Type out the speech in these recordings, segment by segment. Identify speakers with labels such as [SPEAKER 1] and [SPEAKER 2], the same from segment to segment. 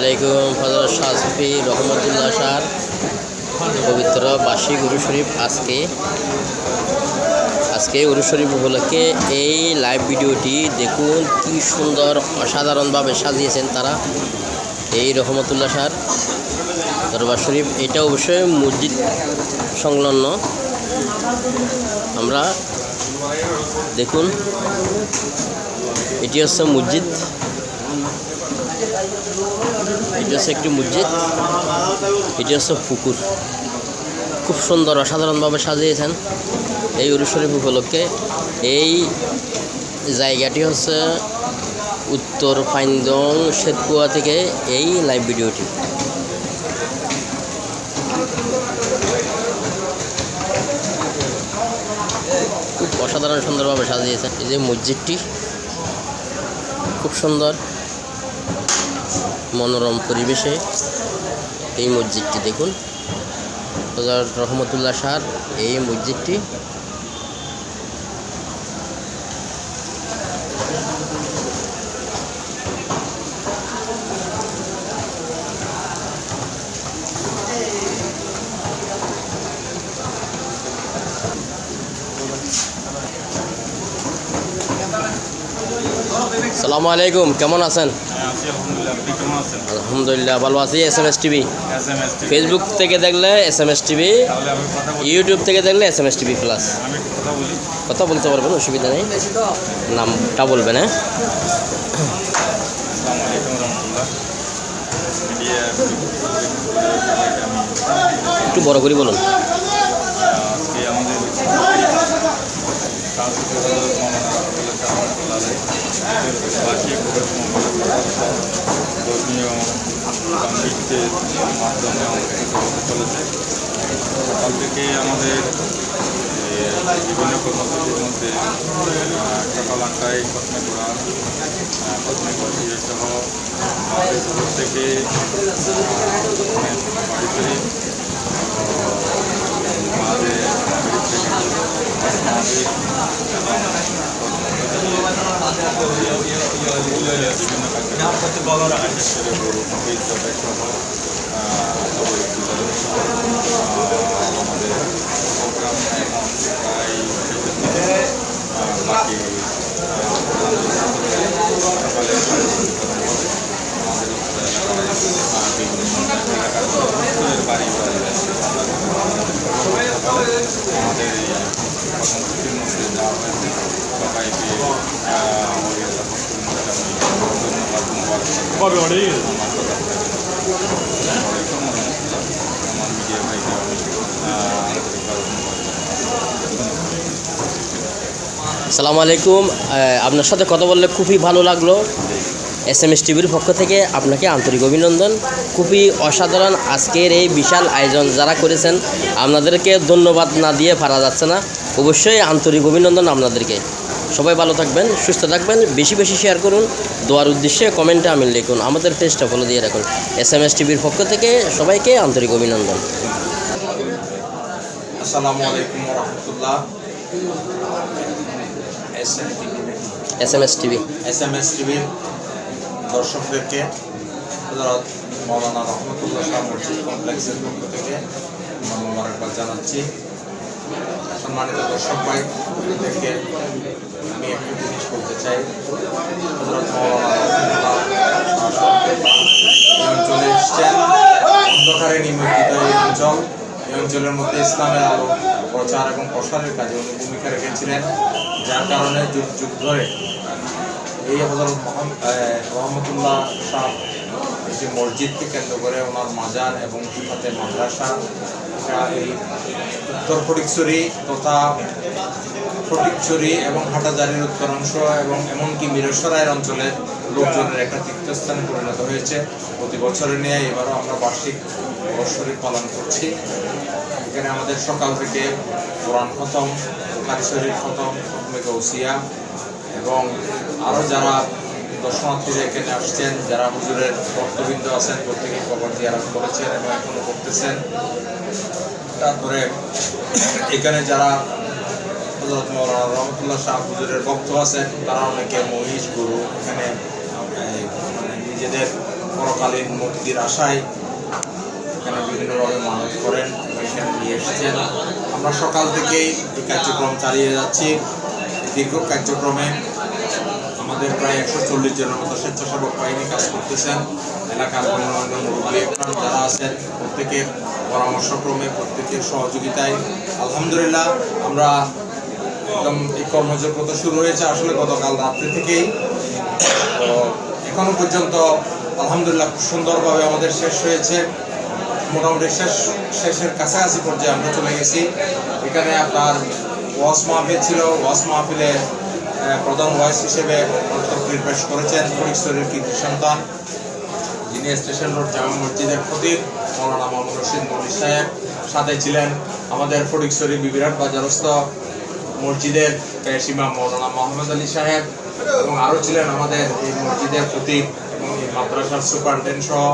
[SPEAKER 1] আলাইকুম ফজর শাহফি রহমতুল্লাহ সার পবিত্র বাসী গুরু শরীফ আজকে। আজকে গুরু শরীফ উপলক্ষে এই লাইভ ভিডিওটি দেখুন, কি সুন্দর, অসাধারণভাবে সাজিয়েছেন তারা। এই রহমতুল্লাহ সার দরবার শরীফ, এটা অবশ্যই মসজিদ সংলগ্ন। আমরা দেখুন, এটি হচ্ছে মসজিদ। এটি হচ্ছে একটি মসজিদ। এটি হচ্ছে পুকুর। খুব সুন্দর, অসাধারণভাবে সাজিয়েছেন এই উরুস শরীফ উপলক্ষে। এই জায়গাটি হচ্ছে উত্তর ফাইন্দং শেতকুয়া থেকে এই লাইভ ভিডিওটি খুব অসাধারণ সুন্দরভাবে সাজিয়েছেন এই যে মসজিদটি। খুব সুন্দর। মনোরম পরিবেশে এই মসজিদটি দেখুন। রহমতুল্লাহ সার এই মসজিদটি সালামু আলাইকুম কেমন আছেন?
[SPEAKER 2] হ্যাঁ, আলহামদুলিল্লাহ। কেমন আছেন?
[SPEAKER 1] আলহামদুলিল্লাহ ভালো আছি S M S TV Facebook থেকে দেখলে S M S TV YouTube থেকে দেখলে S M S TV plus
[SPEAKER 2] কথা বলি।
[SPEAKER 1] কথা বলতে পারবেন অসুবিধা নেই। নামটা বলবেন হ্যাঁ?
[SPEAKER 2] আসসালামু
[SPEAKER 1] একটু বড় করে বলুন
[SPEAKER 2] আজকে আমাদের সাংস্কৃতিক হজরত মৌলানা রহমতুল্লাহ শাহ রহমতুল্লাহ আলাই বার্ষিক ধর্মীয় কমিটির মাধ্যমে অনুষ্ঠিত হতে চলেছে সকাল থেকে আমাদের বিভিন্ন কর্মসূচির মধ্যে সকাল আটটায় খতমে বসিয়ে সহ আমাদের দুপুর থেকে আহ, বাড়ি শরীফ মাঝে মাগরিব থেকে আমাদের প্রোগ্রাম প্রায় সকালে বিতরণ হবে আমাদের উত্তর এলাকায় আহ, বিভিন্ন এলাকার সকলের বাড়ি বাড়ি সকালে আমাদের এই কর্মসূচির মধ্যে যাওয়া হয়েছে সবাইকে আহ, ওই আল্লাহ ফখরুল মোজাম্মেল ধন্যবাদ মোবারক আমার কথা আসসালামু আলাইকুম রহমতুল্লাহ আমার মিডিয়া ভাইকে আমি আহ, আন্তরিকভাবে মোবারক
[SPEAKER 1] আসসালামু আলাইকুম। আপনার সাথে কথা বললে খুবই ভালো লাগল। এস এম এস টিভির পক্ষ থেকে আপনাকে আন্তরিক অভিনন্দন। খুবই অসাধারণ আজকের এই বিশাল আয়োজন যারা করেছেন, আপনাদেরকে ধন্যবাদ না দিয়ে পারা যাচ্ছে না। অবশ্যই আন্তরিক অভিনন্দন আপনাদেরকে। সবাই ভালো থাকবেন, সুস্থ থাকবেন, বেশি বেশি শেয়ার করুন। দোয়ার উদ্দেশ্যে কমেন্টে আমি লিখুন, আমাদের পেজটা ফলো দিয়ে রাখুন। এস এম এস টিভির পক্ষ থেকে সবাইকে আন্তরিক অভিনন্দন।
[SPEAKER 3] আসসালামু আলাইকুম রহমতুল্লাহ। S
[SPEAKER 1] S M S TV
[SPEAKER 3] M S টিভির দর্শকদেরকে হজরত মৌলানা রহমতুল্লাহ শাহ মসজিদ কমপ্লেক্সের পক্ষ থেকে মোবারকবাদ জানাচ্ছি। সম্মানিত দর্শক ভাই দেখে আমি একটা জিনিস বলতে চাই। হজরত মৌলানা অঞ্চলে এসছেন। অন্ধকারে নিমজ্জিত এই অঞ্চল। এই অঞ্চলের মধ্যে ইসলামের আলো প্রচার এবং প্রসারের কাজে উনি ভূমিকা রেখেছিলেন, যার কারণে যুগ যুগ ধরে এই হজরত মোহাম্মদুল্লাহ শাহ যে মসজিদকে কেন্দ্র করে ওনার মাজার এবং সাথে মাদ্রাসা এই উত্তর ফটিকছড়ি তথা ফটিকছড়ি এবং হাটাজারির উত্তরাংশ এবং এমনকি মিরসরাইয়ের অঞ্চলের লোকজনের একটা তীর্থস্থানে পরিণত হয়েছে। প্রতি বছরের নিয়ে এবারও আমরা বার্ষিক বৎসরই পালন করছি। এখানে আমাদের সকাল থেকে কোরআন খতম, বুখারি খতম খতমে গৌসিয়া এবং আরও যারা দর্শনার্থীরা এখানে আসছেন, যারা হুজুরের ভক্তবৃন্দ আছেন প্রত্যেকে কবর জিয়ারত করেছেন এবং এখনও করতেছেন। তারপরে এখানে যারা হজরত রহমতুল্লাহ শাহ হুজুরের ভক্ত আছেন। তারা অনেকে মহিষ, গুরু এখানে মানে নিজেদের পরকালীন মুক্তির আশায় এখানে বিভিন্নভাবে মানত করেন এখানে নিয়ে এসেছেন। আমরা সকাল থেকেই এই কার্যক্রম চালিয়ে যাচ্ছি। দীর্ঘ কার্যক্রমে আমাদের প্রায় একশো চল্লিশ জনের মতো স্বেচ্ছাসেবক বাহিনী কাজ করতেছেন। এলাকার অন্যান্য মুরব্বী যারা আছেন, প্রত্যেকের পরামর্শক্রমে, প্রত্যেকের সহযোগিতায়। আলহামদুলিল্লাহ, আমরা একদম এই কর্মযোগ্য তো শুরু হয়েছে আসলে গতকাল রাত্রি থেকেই। তো এখনও পর্যন্ত আলহামদুলিল্লাহ খুব সুন্দরভাবে আমাদের শেষ হয়েছে। মোটামুটি শেষ, শেষের কাছাকাছি পর্যায়ে আমরা চলে গেছি। এখানে আপনার ওয়াস মাহফিল ছিল। ওয়াস মাহফিলে প্রধান ওয়াইস হিসেবে তকরির পেশ করেছেন ফরিশ্বরের কীর্তি সন্তান। যিনি স্টেশন রোড জামা মসজিদের খতিব, মৌলানা মোহাম্মদ রশিদ মনি সাহেব। সাথে ছিলেন আমাদের ফটিকছড়ি বিবিরাট বাজারস্থ। মসজিদের পেশিমা মৌলানা মোহাম্মদ আলী সাহেব এবং আরও ছিলেন আমাদের এই মসজিদের খতিব এবং এই মাদ্রাসার সুপারিনটেন্ডেন্ট সহ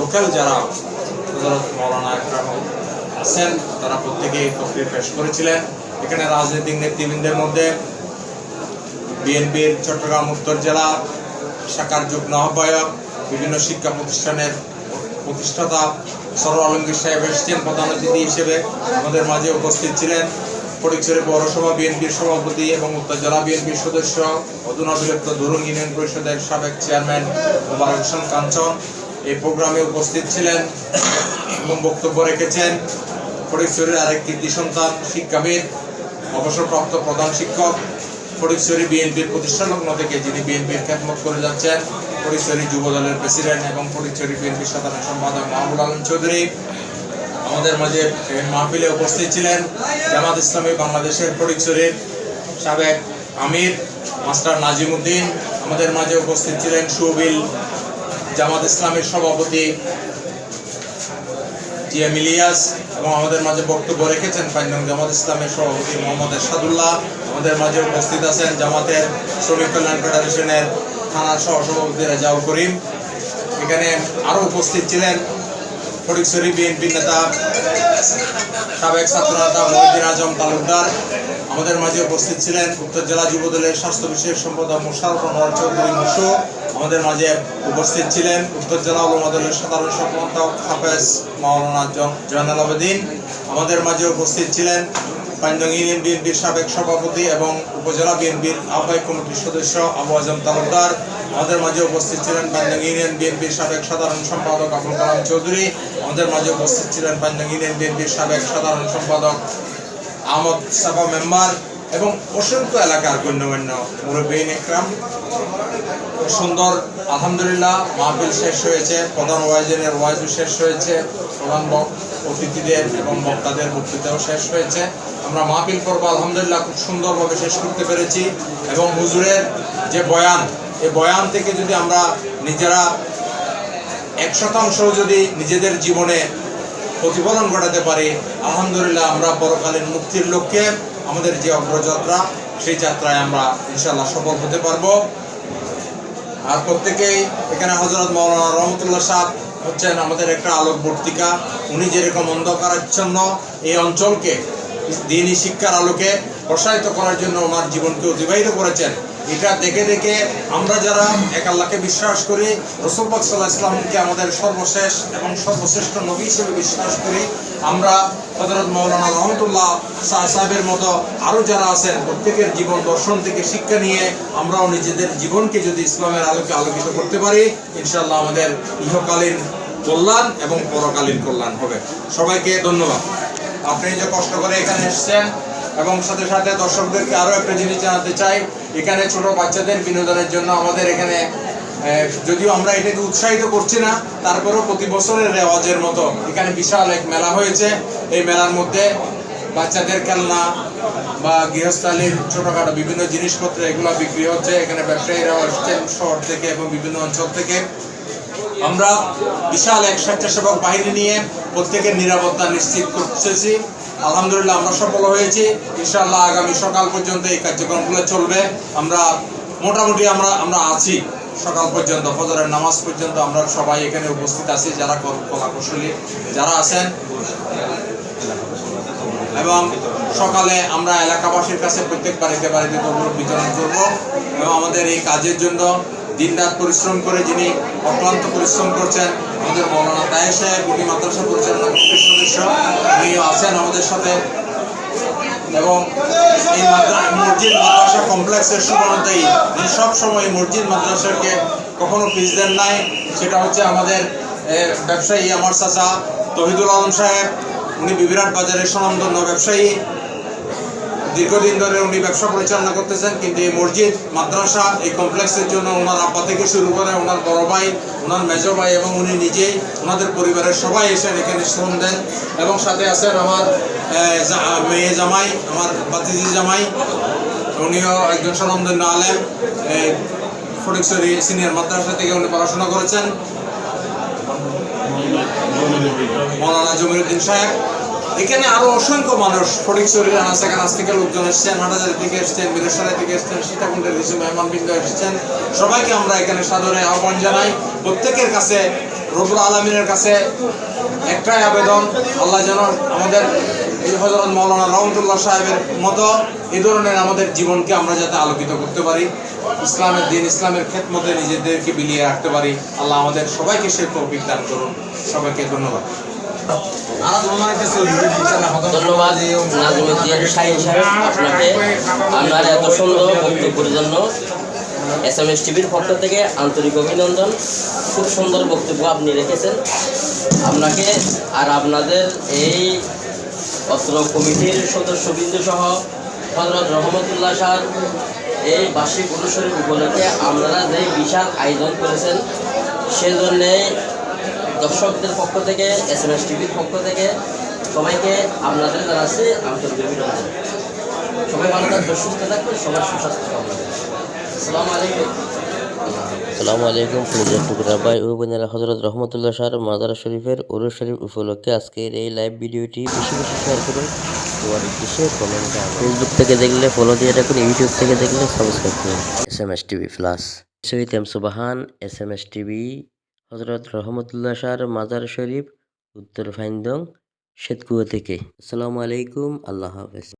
[SPEAKER 3] লোকাল যারা মৌলানা আছেন, তারা প্রত্যেকেই তকরির পেশ করেছিলেন। এখানে রাজনৈতিক নেতৃবৃন্দের মধ্যে বিএনপির চট্টগ্রাম উত্তর জেলা শাখার যুগ্ম আহ্বায়ক, বিভিন্ন শিক্ষা প্রতিষ্ঠানের প্রতিষ্ঠাতা সরল আলমগীর সাহেব এসেছেন প্রধান অতিথি হিসেবে। আমাদের মাঝে উপস্থিত ছিলেন ফটিকছড়ি পৌরসভা, বিএনপির সভাপতি এবং উত্তর জেলা বিএনপির সদস্য, অধুনা বিলুপ্ত ধরুন ইউনিয়ন পরিষদের সাবেক চেয়ারম্যান মোবারক হোসেন কাঞ্চন। এই প্রোগ্রামে উপস্থিত ছিলেন এবং বক্তব্য রেখেছেন ফটিকছড়ির আরেক কীর্তি সন্তান শিক্ষাবিদ, অবসরপ্রাপ্ত প্রধান শিক্ষক। ফটিকছড়ি বিএনপির প্রতিষ্ঠালগ্ন থেকে যিনি বিএনপির খেদমত করে যাচ্ছেন ফটিকছড়ি যুব দলের প্রেসিডেন্ট এবং ফটিকছড়ি বিএনপির সাধারণ সম্পাদক মাহবুব আলম চৌধুরী। আমাদের মাঝে মাহফিলে উপস্থিত ছিলেন জামাত ইসলামী বাংলাদেশের ফটিকছড়ির সাবেক আমির, মাস্টার নাজিম উদ্দিন আমাদের মাঝে উপস্থিত ছিলেন সুবিল, জামাত ইসলামের সভাপতি জিএম ইলিয়াস এবং আমাদের মাঝে বক্তব্য রেখেছেন পাঞ্জাব জামাত ইসলামের সভাপতি মোহাম্মদ এরশাদুল্লাহ। আমাদের মাঝে উপস্থিত আছেন জামাতের শ্রমিক কল্যাণ ফেডারেশনের থানার সহসভাপতি রেজাউল করিম। এখানে আরও উপস্থিত ছিলেন ফটিকছড়ি বিএনপি নেতা, সাবেক ছাত্র নেতা মহিউদ্দিন আজম তালুকদার। আমাদের মাঝে উপস্থিত ছিলেন উত্তর জেলা যুবদলের স্বাস্থ্য বিষয়ক সম্পাদক মোশারফ আনোয়ার চৌধুরী মুসু আমাদের মাঝে উপস্থিত ছিলেন উত্তর জেলা উলমা দলের সাধারণ সম্পাদক হাফেজ মাওলানা জয়নাল আবেদিন। আমাদের মাঝে উপস্থিত ছিলেন পাঞ্জং ইউনিয়ন বিএনপির সাবেক সভাপতি এবং উপজেলা বিএনপির আহ্বায়ক কমিটির সদস্য আবু আজম তালুকদার। আমাদের মাঝে উপস্থিত ছিলেন পাঞ্জং ইউনিয়ন বিএনপির সাবেক সাধারণ সম্পাদক আবুল কালাম চৌধুরী। আমাদের মাঝে উপস্থিত ছিলেন পাঞ্জং ইউনিয়ন বিএনপির সাবেক সাধারণ সম্পাদক আহমদ সাফা মেম্বার এবং অসংখ্য এলাকার গণ্যমান্য মুরব্বীন একরাম। সুন্দর, আলহামদুলিল্লাহ, মাহফিল শেষ হয়েছে, প্রধান ওয়াইজের ওয়াইজও শেষ হয়েছে, প্রধান অতিথিদের এবং বক্তাদের বক্তৃতাও শেষ হয়েছে। আমরা মাহফিল পর্ব আলহামদুলিল্লাহ খুব সুন্দরভাবে শেষ করতে পেরেছি এবং হুজুরের যে বয়ান এই বয়ান থেকে যদি আমরা নিজেরা এক শতাংশ যদি নিজেদের জীবনে প্রতিফলন ঘটাতে পারি, আলহামদুলিল্লাহ আমরা পরকালীন মুক্তির লক্ষ্যে আমাদের যে অগ্রযাত্রা, সেই যাত্রায় আমরা ইনশাল্লাহ সফল হতে পারব। আর প্রত্যেকেই এখানে হজরত মৌলানা রহমতুল্লাহ সাহ হচ্ছেন আমাদের একটা আলোকবর্তিকা। উনি যেরকম অন্ধকারাচ্ছন্ন এই অঞ্চলকে দিনই শিক্ষার আলোকে প্রসারিত করার জন্য ওনার জীবনকে অতিবাহিত করেছেন। এটা দেখে দেখে আমরা যারা এক আল্লাহকে বিশ্বাস করি রসুলবাক সাল্লাহ ইসলামকে আমাদের সর্বশেষ এবং সর্বশ্রেষ্ঠ নবী হিসেবে বিশ্বাস করি, আমরা হজরত মৌলানা রহমতুল্লাহ শাহ সাহেবের মতো আরও যারা আছেন, প্রত্যেকের জীবন দর্শন থেকে শিক্ষা নিয়ে আমরাও নিজেদের জীবনকে যদি ইসলামের আলোকে আলোকিত করতে পারি ইনশাল্লাহ আমাদের ইহকালীন কল্যাণ এবং পরকালীন কল্যাণ হবে। সবাইকে ধন্যবাদ। আপনি যে কষ্ট করে এখানে এসেছেন এবং সাথে সাথে দর্শকদেরকে আরও একটা জিনিস জানাতে চাই। এখানে ছোট বাচ্চাদের বিনোদনের জন্য আমাদের এখানে যদিও আমরা এটাকে উৎসাহিত করছি না, তারপরেও প্রতি বছরের রেওয়াজের মতো এখানে বিশাল এক মেলা হয়েছে। এই মেলার মধ্যে বাচ্চাদের খেলনা বা গৃহস্থালীর ছোটখাটো বিভিন্ন জিনিসপত্র এগুলো বিক্রি হচ্ছে। এখানে ব্যবসায়ীরাও আসছেন শহর থেকে এবং বিভিন্ন অঞ্চল থেকে। আমরা বিশাল এক স্বেচ্ছাসেবক বাহিনী নিয়ে প্রত্যেকের নিরাপত্তা নিশ্চিত করতেছি। আলহামদুলিল্লাহ আমরা সফল হয়েছি। ইনশাআল্লাহ আগামী সকাল পর্যন্ত এই কার্যক্রমগুলো চলবে। আমরা মোটামুটি আমরা আমরা আছি সকাল পর্যন্ত, ফজরের নামাজ পর্যন্ত। আমরা সবাই এখানে উপস্থিত আছি, যারা কল- কুশলী যারা আছেন। এবং সকালে আমরা এলাকাবাসীর কাছে প্রত্যেক বাড়িতে বাড়িতে বিতরণ করব এবং আমাদের এই কাজের জন্য দিনরাত পরিশ্রম করে যিনি অক্লান্ত পরিশ্রম করছেন, আমাদের মৌলানা তায়ের সাহেব, উনি মাদ্রাসা পরিচালনা কমিটির সদস্য, উনিও আছেন আমাদের সাথে। এবং এই মসজিদ মাদ্রাসা কমপ্লেক্সের সুবর্ণতাই, যিনি সবসময় মসজিদ মাদ্রাসাকে কখনো পিস দেন নাই, সেটা হচ্ছে আমাদের ব্যবসায়ী আমার চাচা তহিদুল আলম সাহেব, উনি বিবিরাট বাজারের স্বনামধন্য ব্যবসায়ী। দীর্ঘদিন ধরে উনি ব্যবসা পরিচালনা করতেছেন, কিন্তু এই মসজিদ, মাদ্রাসা, এই কমপ্লেক্সের জন্য ওনার আব্বা থেকে শুরু করে ওনার বড় ভাই, ওনার মেজো ভাই এবং উনি নিজেই ওনাদের পরিবারের সবাই এসেন এখানে শ্রম দেন। এবং সাথে আছেন আমার মেয়ে জামাই, আমার বাতিজি জামাই, উনিও একজন স্বনামধন্য আলেম ফটিকছড়ি সিনিয়র মাদ্রাসা থেকে উনি পড়াশোনা করেছেন। মৌলানা জমিরুদ্দিন সাহেব। এখানে আরও অসংখ্য মানুষ ফটিকছড়ি রানাসাকানাস থেকে লোকজন এসছেন হাটাজারি থেকে এসছেন বীরেশ্বরা থেকে এসছেন, সীতাকুণ্ডের কিছু মেহমানবৃন্দ এসেছেন। সবাইকে আমরা এখানে সাদরে আহ্বান জানাই। প্রত্যেকের কাছে রবুল আলমিনের কাছে একটাই আবেদন, আল্লাহ যেন আমাদের হজরত মৌলানা রহমতুল্লাহ সাহেবের মতো এই ধরনের আমাদের জীবনকে আমরা যাতে আলোকিত করতে পারি, ইসলামের দিন, ইসলামের খেদমতে নিজেদেরকে বিলিয়ে রাখতে পারি। আল্লাহ আমাদের সবাইকে সে তৌফিক দান করুন। সবাইকে ধন্যবাদ।
[SPEAKER 1] ধন্যবাদ নাজিমুদ্দিন শাহিন সাহেব আপনাকে আপনার এত সুন্দর বক্তব্যের জন্য এস এম এস টিভির পক্ষ থেকে আন্তরিক অভিনন্দন। খুব সুন্দর বক্তব্য আপনি রেখেছেন। আপনাকে আর আপনাদের এই অত্র কমিটির সদস্যবৃন্দ সহ হজরত রহমতুল্লাহ শাহ এই বার্ষিক অনুষ্ঠানের উপলক্ষে আপনারা যে বিশাল আয়োজন করেছেন, সেজন্যে দর্শকদের পক্ষ থেকে এস এম এস টিভির পক্ষ থেকে সবাইকে, আপনাদের জানাচ্ছি আন্তরিক অভিনন্দন। সবাই ভালো থাকবে সুস্থ থাকবে সবার সুস্বাস্থ্য কামনা। আসসালামু আলাইকুম।
[SPEAKER 4] আসসালামু আলাইকুম ফরিদুল টুকরা ভাই বোনেরা হজরত রহমতুল্লাহ শাহ মাজার শরীফের ওরস শরীফ উপলক্ষে আজকের এই লাইভ ভিডিওটি বেশি বেশি শেয়ার করুন। তোমার উদ্দেশ্যে কমেন্ট ফেসবুক থেকে দেখলে ফলো দিয়ে রাখুন ইউটিউব থেকে দেখলে সাবস্ক্রাইব করুন। S M S TV plus Shahid M Subhan S M S TV Hazrat Rahmatullah শাহর মাজার শরীফ উত্তর ফাইন্দং শেতকুয়া থেকে। আসসালামু আলাইকুম আল্লাহ হাফেজ।